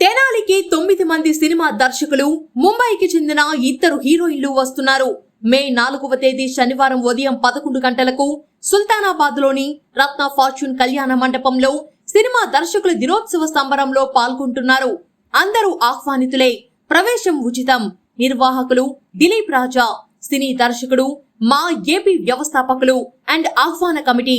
తెనాలికి తొమ్మిది మంది సినిమా దర్శకులు ముంబైకి చెందిన ఇద్దరు హీరోయిన్లు వస్తున్నారు. మే నాలుగవ తేదీ శనివారం ఉదయం పదకొండు గంటలకు సుల్తానాబాద్లోని రత్న ఫార్చ్యూన్ కళ్యాణ మండపంలో సినిమా దర్శకుల దినోత్సవ సంబరంలో పాల్గొంటున్నారు. అందరూ ఆహ్వానితులే. ప్రవేశం ఉచితం. నిర్వాహకులు దిలీప్ రాజా సినీ దర్శకుడు మా ఏపీ వ్యవస్థాపకులు అండ్ ఆహ్వాన committee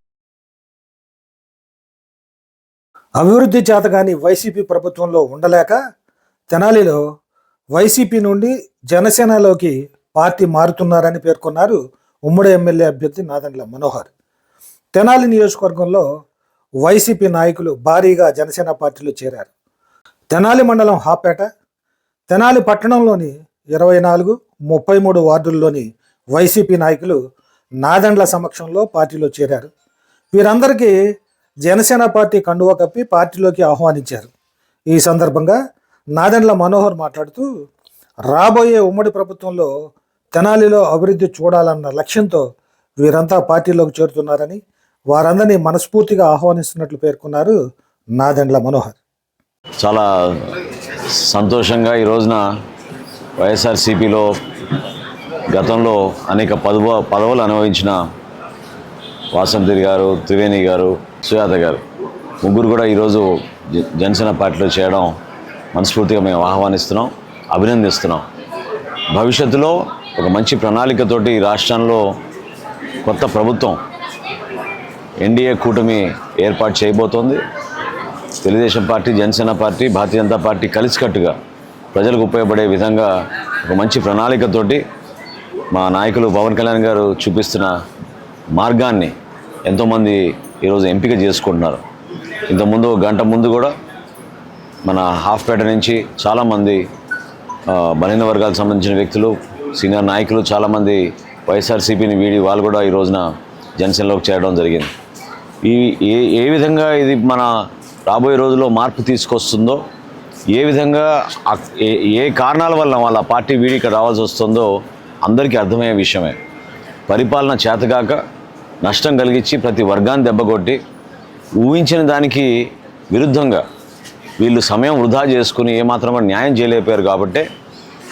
అభివృద్ధి చేతగాని వైసీపీ ప్రభుత్వంలో ఉండలేక తెనాలిలో వైసీపీ నుండి జనసేనలోకి పార్టీ మారుతున్నారని పేర్కొన్నారు ఉమ్మడి ఎమ్మెల్యే అభ్యర్థి నాదండ్ల మనోహర్. తెనాలి నియోజకవర్గంలో వైసీపీ నాయకులు భారీగా జనసేన పార్టీలో చేరారు. తెనాలి మండలం హాపేట తెనాలి పట్టణంలోని ఇరవై నాలుగు ముప్పై మూడు వార్డుల్లోని వైసీపీ నాయకులు నాదండ్ల సమక్షంలో పార్టీలో చేరారు. వీరందరికీ జనసేన పార్టీ కండువా కప్పి పార్టీలోకి ఆహ్వానించారు. ఈ సందర్భంగా నాదెండ్ల మనోహర్ మాట్లాడుతూ రాబోయే ఉమ్మడి ప్రభుత్వంలో తెనాలిలో అభివృద్ధి చూడాలన్న లక్ష్యంతో వీరంతా పార్టీలోకి చేరుతున్నారని వారందరినీ మనస్ఫూర్తిగా ఆహ్వానిస్తున్నట్లు పేర్కొన్నారు నాదెండ్ల మనోహర్. చాలా సంతోషంగా ఈ రోజున వైఎస్ఆర్సీపీలో గతంలో అనేక పదవ పదవులు అనుభవించిన వాసంతి గారు త్రివేణి గారు సుజాత గారు. ముగ్గురు కూడా ఈరోజు జ- జనసేన పార్టీలో చేయడం మనస్ఫూర్తిగా మేము ఆహ్వానిస్తున్నాం అభినందిస్తున్నాం. భవిష్యత్తులో ఒక మంచి ప్రణాళికతోటి ఈ రాష్ట్రంలో కొత్త ప్రభుత్వం ఎన్డీఏ కూటమి ఏర్పాటు చేయబోతోంది. Telugu Desam party Janasena party Bharatiya Janata party కలిసికట్టుగా ప్రజలకు ఉపయోగపడే విధంగా ఒక మంచి ప్రణాళికతోటి మా నాయకులు పవన్ కళ్యాణ్ గారు చూపిస్తున్న మార్గాన్ని ఎంతోమంది ఈరోజు ఎంపిక చేసుకుంటున్నారు. ఇంతకుముందు ఒక గంట ముందు కూడా మన హాఫ్పేట నుంచి చాలామంది బలహీన వర్గాలకు సంబంధించిన వ్యక్తులు సీనియర్ నాయకులు చాలామంది వైఎస్ఆర్సీపీని వీడి వాళ్ళు కూడా ఈ రోజున జనసేనలోకి చేరడం జరిగింది. ఈ ఏ ఏ విధంగా ఇది మన రాబోయే రోజుల్లో మార్పు తీసుకొస్తుందో ఏ విధంగా ఏ ఏ కారణాల వల్ల వాళ్ళ పార్టీ వీడి ఇక్కడ రావాల్సి వస్తుందో అందరికీ అర్థమయ్యే విషయమే. పరిపాలన చేతగాక నష్టం కలిగించి ప్రతి వర్గాన్ని దెబ్బకొట్టి ఊహించిన దానికి విరుద్ధంగా వీళ్ళు సమయం వృధా చేసుకుని ఏమాత్రం న్యాయం చేయలేకపోయారు కాబట్టి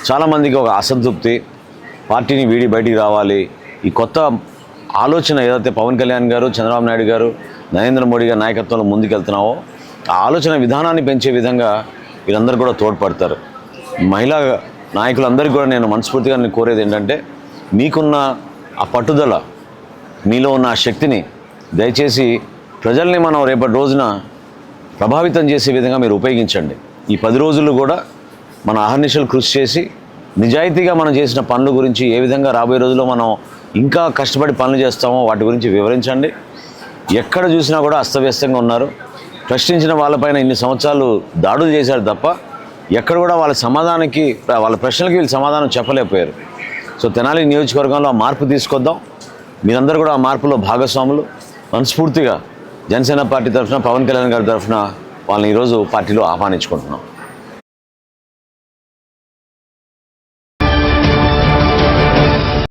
చాలామందికి ఒక అసంతృప్తి పార్టీని వీడి బయటికి రావాలి. ఈ కొత్త ఆలోచన ఏదైతే పవన్ కళ్యాణ్ గారు చంద్రబాబు నాయుడు గారు నరేంద్ర మోడీ గారి నాయకత్వంలో ముందుకెళ్తున్నావో ఆ ఆలోచన విధానాన్ని పెంచే విధంగా వీరందరూ కూడా తోడ్పడతారు. మహిళా నాయకులందరికీ కూడా నేను మనస్ఫూర్తిగా నేను కోరేది ఏంటంటే మీకున్న ఆ పట్టుదల మీలో ఉన్న ఆ శక్తిని దయచేసి ప్రజల్ని మనం రేపటి రోజున ప్రభావితం చేసే విధంగా మీరు ఉపయోగించండి. ఈ పది రోజులు కూడా మన అహర్నిశలు కృషి చేసి నిజాయితీగా మనం చేసిన పనుల గురించి ఏ విధంగా రాబోయే రోజుల్లో మనం ఇంకా కష్టపడి పనులు చేస్తామో వాటి గురించి వివరించండి. ఎక్కడ చూసినా కూడా అస్తవ్యస్తంగా ఉన్నారు. ప్రశ్నించిన వాళ్ళపైన ఇన్ని సంవత్సరాలు దాడులు చేశారు తప్ప ఎక్కడ కూడా వాళ్ళ సమాధానానికి వాళ్ళ ప్రశ్నలకి వీళ్ళు సమాధానం చెప్పలేకపోయారు. సో తెనాలి నియోజకవర్గంలో మార్పు తీసుకొద్దాం. మీరందరూ కూడా ఆ మార్పులో భాగస్వాములు. మనస్ఫూర్తిగా జనసేన పార్టీ తరఫున పవన్ కళ్యాణ్ గారి తరఫున వాళ్ళని ఈరోజు పార్టీలో ఆహ్వానించుకుంటున్నాం.